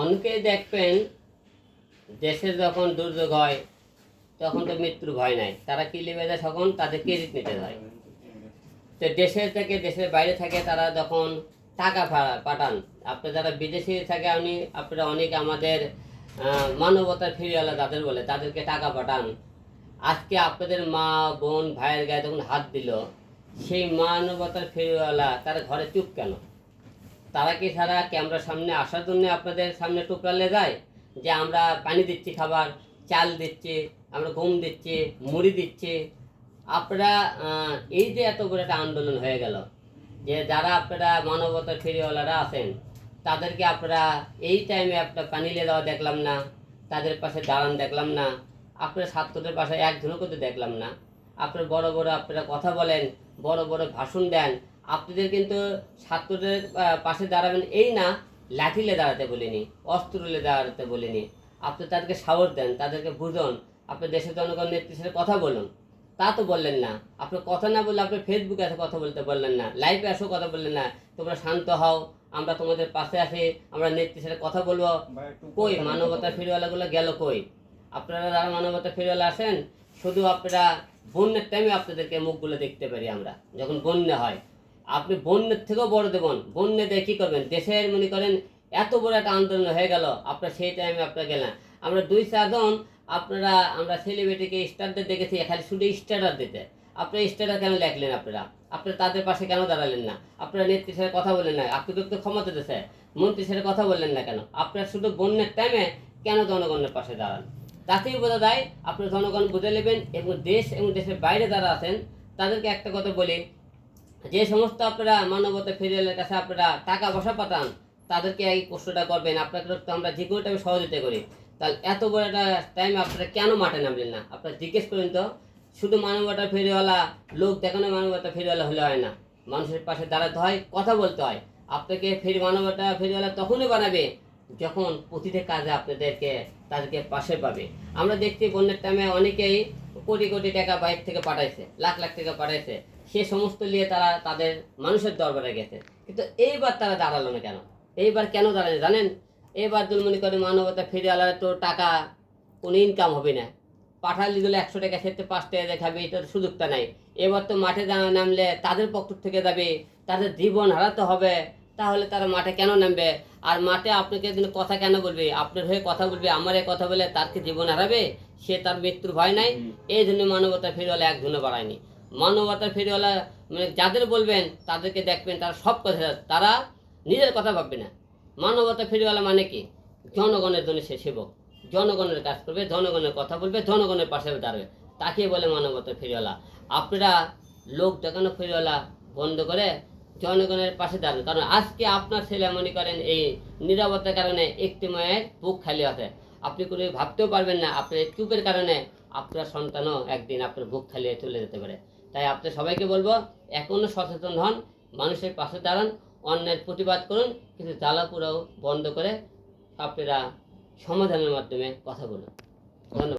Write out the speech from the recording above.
অনেকেই দেখবেন দেশে যখন দুর্যোগ হয়, তখন তো মৃত্যুর ভয় নাই। তারা কি নেবে যায় তখন? তাদের ক্রেডিট নিতে যায়। তো দেশের থেকে, দেশের বাইরে থাকে তারা যখন টাকা পাঠান আপনার যারা বিদেশে থাকে, আমি, আপনারা অনেক আমাদের মানবতার ফিরিওয়ালা তাদের বলে, তাদেরকে টাকা পাঠান। আজকে আপনাদের মা, বোন, ভাইয়ের গায়ে যখন হাত দিল, সেই মানবতার ফিরিওয়ালা তারা ঘরে চুপ কেন? তারা কি সারা ক্যামেরার সামনে আসার জন্য আপনাদের সামনে টুকরালে যায়? যে আমরা পানি দিচ্ছি খাবার, চাল দিচ্ছি, আমরা গম দিচ্ছি, মুড়ি দিচ্ছি। আপনারা এই যে এত বড় একটা আন্দোলন হয়ে গেল, যে যারা আপনারা মানবতার ফেরিওয়ালারা আছেন, তাদেরকে আপনারা এই টাইমে আপনার পানি দেওয়া দেখলাম না, তাদের পাশে দাঁড়ান দেখলাম না, আপনার ছাত্রদের পাশে এক করতে দেখলাম না। আপনার বড় বড় আপনারা কথা বলেন, বড় বড় ভাষণ দেন আপনাদের কিন্তু ছাত্রদের পাশে দাঁড়াবেন এই না লাঠিলে দাঁড়াতে বলিনি অস্ত্রলে দাঁড়াতে বলিনি। আপনি তাদেরকে সাহস দেন তাদেরকে বুঝুন আপনি দেশের জনগণ নেত্রীর সাথে কথা বলুন। তা তো বললেন না। আপনি কথা না বললে আপনি ফেসবুকে এসে কথা বলতে বললেন না লাইভে এসেও কথা বললেন না। তোমরা শান্ত হও আমরা তোমাদের পাশে আছি আমরা নেত্রীর সাথে কথা বলব। কই মানবতা ফেরিওয়ালাগুলো গেল কই? আপনারা যারা মানবতা ফেরিওয়ালা আসেন শুধু আপনারা বন্যের টাইমে আপনাদেরকে মুখগুলো দেখতে পারি আমরা যখন বন্যা হয়। আপনি বন্যের থেকেও বড় দেবেন বন্যে দিয়ে কী করবেন? দেশের মনে করেন, এত বড় একটা আন্দোলন হয়ে গেল, আপনার সেই টাইমে আপনারা গেলেন। আমরা দুই চারজন আপনারা, আমরা সেলিব্রিটিকে স্টারদের দেখেছি, খালি শুধু স্টারার দিতে। আপনারা স্টারার কেন লেখলেন আপনারা? আপনারা তাদের পাশে কেন দাঁড়ালেন না? আপনারা নেত্রীর সাথে কথা বললেন না? আপনাদের তো ক্ষমতা দিতেছে মন্ত্রীর সাথে কথা বললেন না কেন? আপনারা শুধু বন্যের টাইমে কেন জনগণের পাশে দাঁড়ান? তাতেই বোঝা যায়, আপনার জনগণ বুঝে নেবেন এবং দেশ এবং দেশের বাইরে যারা আছেন, তাদেরকে একটা কথা বলি যে সমস্ত আপনারা মানবতা ফেরিয়ালের কাছে আপনারা টাকা পয়সা পাঠান, তাদেরকে এই প্রশ্নটা করবেন। আপনাকে তো আমরা যে কোনো টাইমে সহযোগিতা করি। তাহলে এত বড় একটা টাইমে আপনারা কেন মাঠে নামলেন না? আপনারা জিজ্ঞেস করেন তো, শুধু মানবতা ফেরিওয়ালা লোক দেখানো মানবতা ফেরিওয়ালা হলে হয় না। মানুষের পাশে দাঁড়াতে হয়, কথা বলতে হয়। আপনাকে ফেরি মানবতা ফেরিওয়ালা তখনই বানাবে যখন প্রতিটা কাজে আপনাদেরকে, তাদেরকে পাশে পাবে। আমরা দেখছি বন্যার টাইমে অনেকেই কোটি কোটি টাকা বাইক থেকে পাঠাইছে, লাখ লাখ টাকা পাঠাইছে। সে সমস্ত নিয়ে তারা তাদের মানুষের দরবারে গেছে। কিন্তু এইবার তারা দাঁড়াল না কেন? এইবার কেন দাঁড়াল জানেন? এবার যদি মনে করে মানবতা ফিরে আলাদা তো টাকা কোনো ইনকাম হবে না। পাঠালি দিলে একশো টাকা সেতে পাঁচ টাকা দেখাবে এটার সুযোগটা নাই। এবার তো মাঠে নামলে তাদের পক্ষ থেকে যাবে তাদের জীবন হারাতে হবে। তাহলে তারা মাঠে কেন নামবে? আর মাঠে আপনাকে কথা কেন বলবে? আপনার হয়ে কথা বলবে আমার কথা বলে তার কি জীবন হারাবে? সে তার মৃত্যুর ভয় নাই। এই জন্য মানবতা ফেরিওয়ালা এক ধুনে বাড়ায়নি। মানবতা ফেরিওয়ালা মানে যাদের বলবেন, তাদেরকে দেখবেন তারা সব কথা, তারা নিজের কথা ভাববে না। মানবতা ফেরিওয়ালা মানে কি? জনগণের জন্য সে সেবক। জনগণের কাজ করবে, জনগণের কথা বলবে, জনগণের পাশে দাঁড়াবে। তাকে বলে মানবতা ফেরিওয়ালা। আপনারা লোক দেখানো ফেরিওয়ালা বন্ধ করে জনগণের পাশে দাঁড়ান। কারণ আজকে আপনার ছেলে মনে করেন এই নিরাপত্তার কারণে একটি মায়ের বুক খালি আছে। আপনি কোনো ভাবতেও পারবেন না, আপনার চুপের কারণে আপনার সন্তানও একদিন আপনার বুক খালি চলে যেতে পারে। তাই আপনার সবাইকে বলব এখনও সচেতন হন, মানুষের পাশে দাঁড়ান, অন্যের প্রতিবাদ করুন, কিন্তু জ্বালাপুরাও বন্ধ করে আপনারা সমাধানের মাধ্যমে কথা বলুন। ধন্যবাদ।